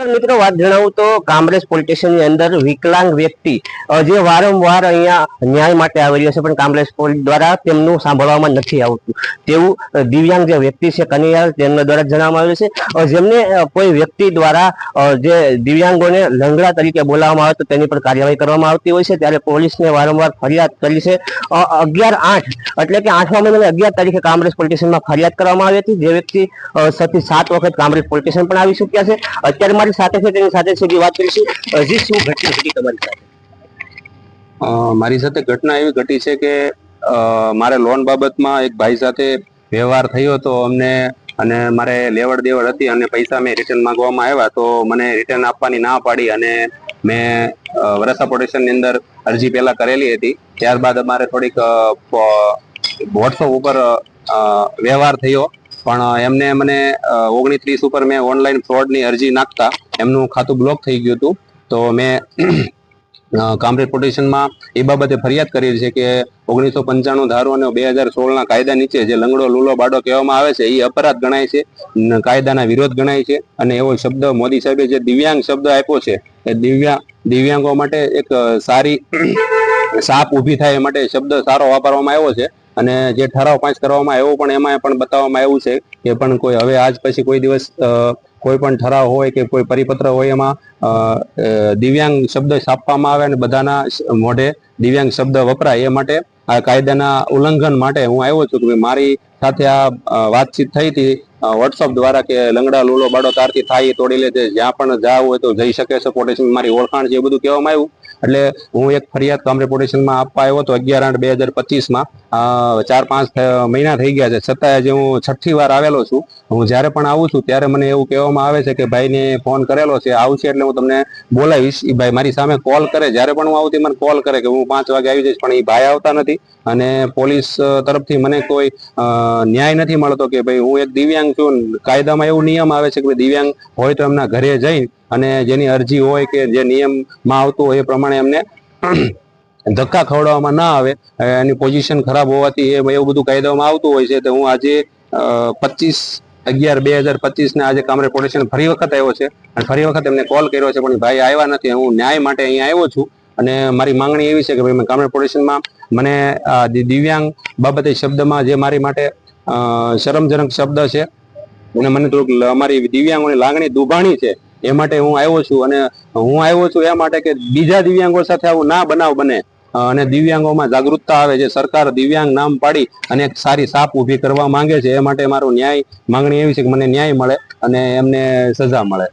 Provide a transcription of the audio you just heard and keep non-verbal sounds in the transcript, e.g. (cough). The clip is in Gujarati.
મિત્રો વાત જણાવું તો કામરેજ પોલીસ સ્ટેશનની અંદર વિકલાંગ વ્યક્તિ જે વારંવાર અહીંયા ન્યાય માટે આવી રહ્યો છે પણ કામરેજ પોલીસ દ્વારા તેમનું સાંભળવામાં નથી આવતું. તેવું દિવ્યાંગ જે વ્યક્તિ છે કનૈયાલ તેમના દ્વારા જણાવવામાં આવ્યું છે. જેમને કોઈ વ્યક્તિ દ્વારા જે દિવ્યાંગોને લંગડા તરીકે બોલાવવામાં આવે તો તેની પર કાર્યવાહી કરવામાં આવતી હોય છે. ત્યારે પોલીસને વારંવાર ફરિયાદ કરી છે. અગિયાર આઠ એટલે કે આઠમા મહિનાની અગિયાર તારીખે કામરેજ પોલીસ ફરિયાદ કરવામાં આવી હતી. જે વ્યક્તિ અ, સાત વખત કામરેજ પોલીસ સ્ટેશન પણ આવી ચૂક્યા છે. અત્યારે મારી સાથે છે સાથે સુધી વાત કરીશું. હજી શું ઘટના ઘટી તમારી સાથે? મારી સાથે ઘટના એવી ઘટી છે કે મારે લોન બાબતમાં એક ભાઈ સાથે વ્યવહાર થયો હતો અમને, અને મારે લેવડ દેવડ હતી અને પૈસા મેં રિટર્ન માંગવામાં આવ્યા, તો મને રિટર્ન આપવાની ના પાડી અને મેં વરસા પ્રોટેક્શનની અંદર અરજી પહેલા કરેલી હતી. ત્યારબાદ અમારે થોડીક વોટ્સઅપ ઉપર વ્યવહાર થયો. પણ એમને મને ઓગણીત્રીસ ઉપર મેં ઓનલાઈન ફ્રોડની અરજી નાખતા એમનું ખાતું બ્લોક થઈ ગયું હતું. તો મેં કામરેજ પોટેશનમાં એ બાબતે ફરિયાદ કરી છે કે ઓગણીસો પંચાણું ધારો અને બે હજાર સોળના કાયદા નીચે જે લંગડો, લૂલો, બાડો કહેવામાં આવે છે, એ અપરાધ ગણાય છે કાયદાના વિરોધ ગણાય છે અને એવો શબ્દ મોદી સાહેબે જે દિવ્યાંગ શબ્દ આપ્યો છે, એ દિવ્યા, દિવ્યાંગો માટે એક સારી, સાપ ઊભી થાય એ માટે શબ્દ સારો વાપરવામાં આવ્યો છે. અને જે ઠરાવ પાસ કરવામાં આવ્યો પણ એમાં પણ બતાવવામાં આવ્યું છે કે પણ કોઈ, હવે આજ પછી કોઈ દિવસ કોઈ પણ ઠરાવ હોય કે કોઈ પરિપત્ર હોય એમાં દિવ્યાંગ શબ્દ છાપવામાં આવે અને બધાના મોઢે દિવ્યાંગ શબ્દ વપરાય. એ માટે આ કાયદાના ઉલ્લંઘન માટે હું આવ્યો છું કે મારી સાથે આ વાતચીત થઈ હતી વોટ્સઅપ દ્વારા કે લંગડા, લૂલો, બાડો તારથી થાય એ તોડી લે છે જ્યાં પણ જાવ હોય તો જઈ શકે છે. પોટેશન મારી ઓળખાણ છે એ બધું કહેવામાં આવ્યું. એટલે હું એક ફરિયાદ કામરે પોટેશનમાં આપવા આવ્યો હતો અગિયાર આઠ બે હજાર પચીસમાં. ચાર પાંચ મહિના થઈ ગયા છે. છતાં જે હું છઠ્ઠી વાર આવેલો છું. હું જ્યારે પણ આવું છું ત્યારે મને એવું કહેવામાં આવે છે કે ભાઈને ફોન કરેલો છે. આવશે એટલે હું તમને બોલાવીશ. એ ભાઈ મારી સામે કોલ કરે. જ્યારે પણ હું આવું મને કોલ કરે કે હું પાંચ વાગે આવી જઈશ, પણ એ ભાઈ આવતા નથી. અને પોલીસ તરફથી મને કોઈ ન્યાય નથી મળતો કે ભાઈ હું એક દિવ્યાંગ છું, કાયદામાં એવું નિયમ આવે છે કે દિવ્યાંગ હોય તો એમના ઘરે જઈ અને જેની અરજી હોય કે જે નિયમમાં આવતું હોય એ પ્રમાણે એમને (clears throat) ધક્કા ખવડાવવામાં ના આવે એની પોઝિશન ખરાબ હોવાથી એ એવું બધું કાયદામાં આવતું હોય છે. તો હું આજે પચીસ અગિયાર બે હજાર પચીસના આજે કામરે પોટેશન ફરી વખત આવ્યો છે અને ફરી વખત એમને કોલ કર્યો છે, પણ ભાઈ આવ્યા નથી. હું ન્યાય માટે અહીંયા આવ્યો છું અને મારી માંગણી એવી છે કે ભાઈ મેં કામરે પોટેશનમાં મને આ દિવ્યાંગ બાબતે શબ્દમાં જે મારી માટે શરમજનક શબ્દ છે અને મને થોડુંક અમારી દિવ્યાંગોની લાગણી દુભાણી છે, એ માટે હું આવ્યો છું અને હું આવ્યો છું એ માટે કે બીજા દિવ્યાંગો સાથે આવું ના બનાવ બને. અને દિવ્યાંગોમાં જાગૃતતા આવે છે. સરકાર દિવ્યાંગ નામ પાડી અને એક સારી સાપ ઊભી કરવા માંગે છે. એ માટે મારું ન્યાય, માંગણી એવી છે કે મને ન્યાય મળે અને એમને સજા મળે.